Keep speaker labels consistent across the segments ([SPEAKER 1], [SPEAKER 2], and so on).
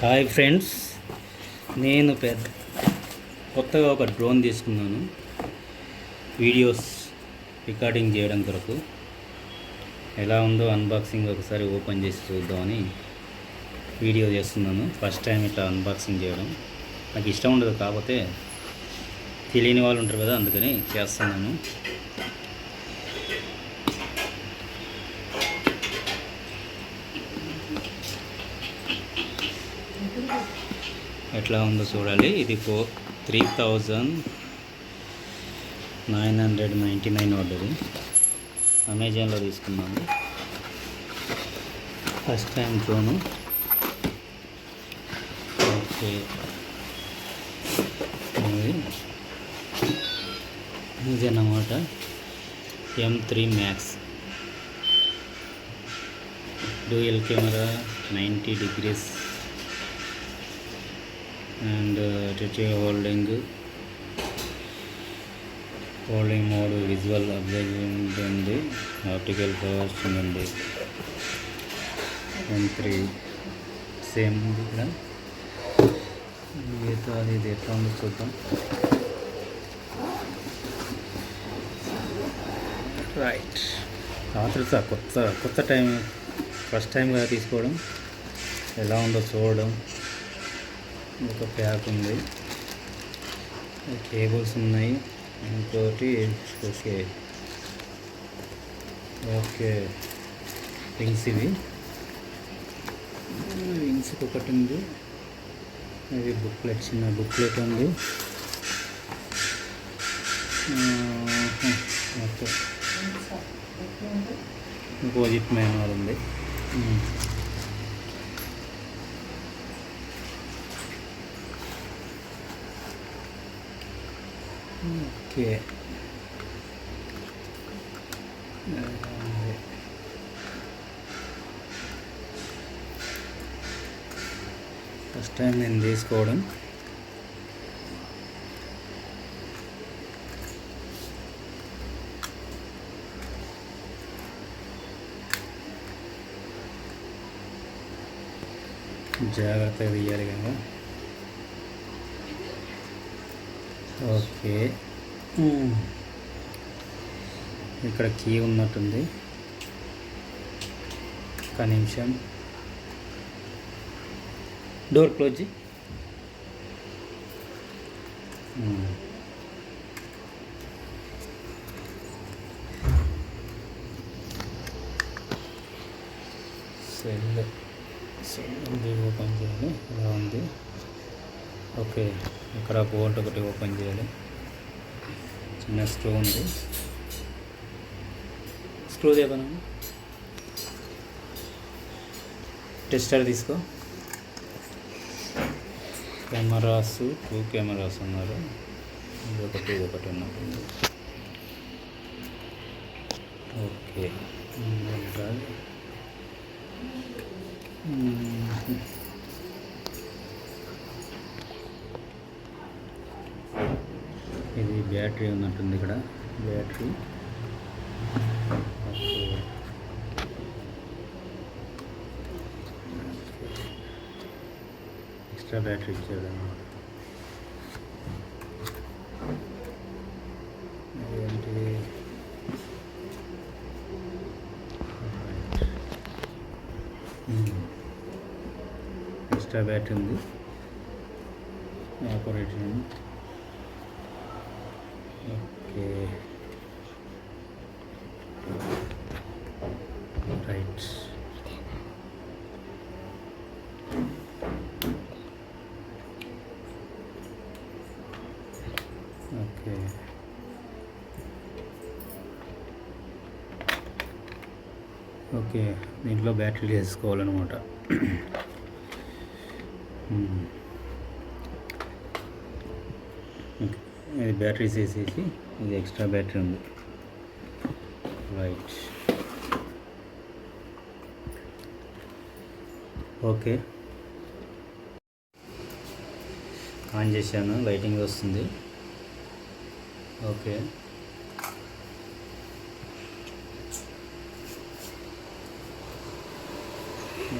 [SPEAKER 1] Hi friends నేను పెద్ద కొత్తగా ఒక డ్రోన్ తీసుకున్నాను. వీడియోస్ రికార్డింగ్ చేయడం కొరకు. ఎలా ఉందో అన్బాక్సింగ్ ఒకసారి ఓపెన్ చేసి చూద్దామని వీడియో చేస్తున్నాను. ఫస్ట్ టైం ఇట్లా అన్బాక్సింగ్ చేయడం. నాకు ఇష్టం ఉండదు కాకపోతే తెలియని వాళ్ళు ఉంటారు కదా అందుకని చేస్తున్నాను. ఎట్లా ఉందో చూడాలి. ఇది four three thousand nine hundred ninety nine పడ్డది. అమెజాన్లో తీసుకున్నాను. First time phone. ఓకే. ఇది ఇదన్నమాట M three max dual camera ninety degrees. And touch holding holding mode visual observation ఉంది ఆప్టికల్ పవర్ ఉంది ఎం త్రీ సేమ్ ఉంది ఇక్కడ ఏదో అది ఇది ఎట్లా ఉందో చూద్దాం రైట్ రాత్రి సార్ కొత్త కొత్త టైం ఫస్ట్ టైంగా తీసుకోవడం ఎలా ఉందో చూడడం. ఒక ప్యాక్ ఉంది. కేబుల్స్ ఉన్నాయి. ఇంకోటి ఓకే. ఓకే. రింగ్స్ ఇవి. వింగ్స్కి ఒకటి ఉంది. ఇది బుక్లెట్ చిన్న బుక్లెట్ ఉంది. ఓకే. అపోజిట్ మాన్యువల్ ఉంది. ఓకే. ఫస్ట్ టైం నేను తీసుకోవడం. జాగ్రత్తగా తీయాలి కదా. ఓకే. ఇక్కడ కీ ఉన్నట్టుంది. ఒక నిమిషం. Door close. సెల్ సెల్ ఉంది ఓపెన్ చేయాలి. ఇలా ఉంది? ఓకే ఇక్కడ బోల్ట్ ఒకటి ఓపెన్ చేయాలి. చిన్న స్క్రూ ఉంది స్క్రూ దేవనా టెస్టర్ తీసుకో. కెమెరాస్ టూ కెమెరాస్ ఉన్నారు. ఇది ఒకటి ఇది ఒకటి ఉన్నట్టుంది ఓకే. ఇది బ్యాటరీ ఉన్నట్టుంది ఇక్కడ. బ్యాటరీ. ఎక్స్ట్రా బ్యాటరీ ఇచ్చాడు ఏంటి ఎక్స్ట్రా బ్యాటరీ ఉంది. Operation. Okay right okay okay దీంట్లో బ్యాటరీ వేసుకోవాలన్నమాట మ్మ్. ఓకే. ఇది బ్యాటరీస్ వేసేసి ఇది ఎక్స్ట్రా బ్యాటరీ ఉంది. రైట్ ఓకే ఆన్ చేశాను లైటింగ్ వస్తుంది. ఓకే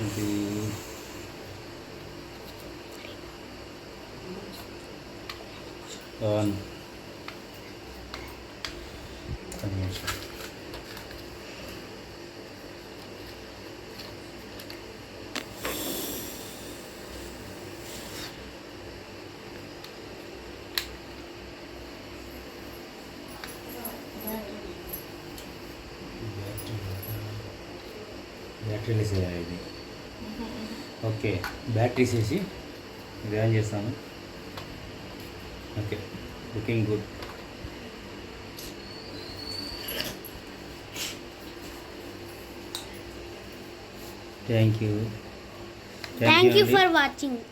[SPEAKER 1] ఇది ఆన్ ఒక్క నిమిషం. బ్యాటరీలెస్ ఇది ఓకే బ్యాటరీస్ వేసి ఇది ఆన్ చేస్తాను Okay, looking good. Thank you.
[SPEAKER 2] Thank, Thank you, you for watching.